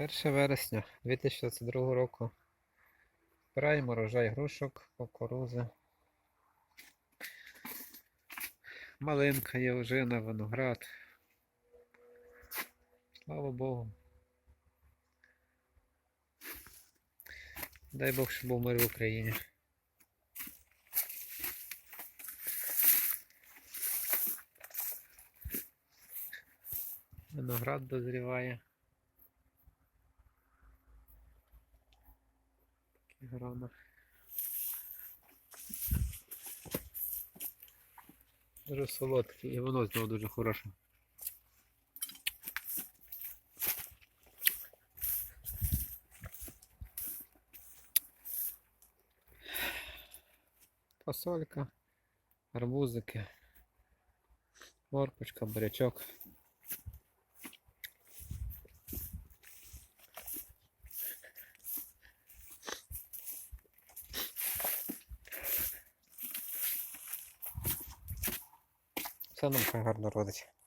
1 вересня 2022 року. Збираємо урожай грушок, кукурузи. Малинка є ожина, виноград. Слава Богу. Дай Бог, щоб був мир в Україні. Виноград дозріває. Грона. Дуже солодкий і воно знову дуже хороше. Фасолька, арбузики, морпочка, бурячок. Все нам хай гарно родить.